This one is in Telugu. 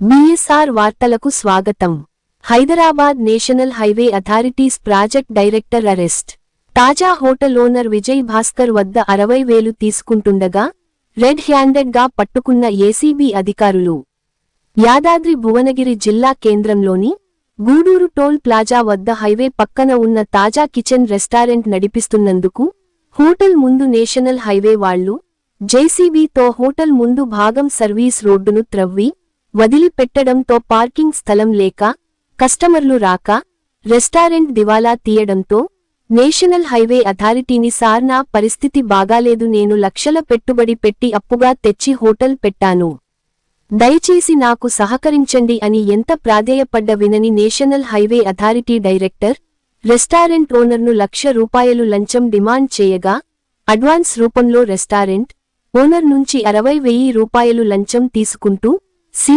బిఎస్ఆర్ వార్తలకు స్వాగతం. Hyderabad national highway authorities project director arrest. Taja hotel owner Vijay Bhaskar వద్ద అరవై వేలు తీసుకుంటుండగా రెడ్ హ్యాండెడ్గా పట్టుకున్న ఏసీబీ అధికారులు. యాదాద్రి భువనగిరి జిల్లా కేంద్రంలోని గూడూరు టోల్ ప్లాజా వద్ద హైవే పక్కన ఉన్న తాజా కిచెన్ రెస్టారెంట్ నడిపిస్తున్నందుకు హోటల్ ముందు నేషనల్ హైవే వాళ్ళు జేసీబీతో హోటల్ ముందు భాగం సర్వీస్ రోడ్డును త్రవ్వి వదిలిపెట్టడంతో పార్కింగ్ స్థలం లేక కస్టమర్లు రాక రెస్టారెంట్ దివాలా తీయడంతో నేషనల్ హైవే అథారిటీని సార్నా పరిస్థితి బాగాలేదు నేను లక్షల పెట్టుబడి పెట్టి అప్పుగా తెచ్చి హోటల్ పెట్టాను. దయచేసి నాకు సహకరించండి అని ఎంత ప్రాధేయపడ్డ వినని national highway authority director restaurant ఓనర్ను లక్ష రూపాయలు లంచం డిమాండ్ చేయగా అడ్వాన్స్ రూపంలో రెస్టారెంట్ ఓనర్ నుంచి అరవై వెయ్యి రూపాయలు లంచం తీసుకుంటూ సి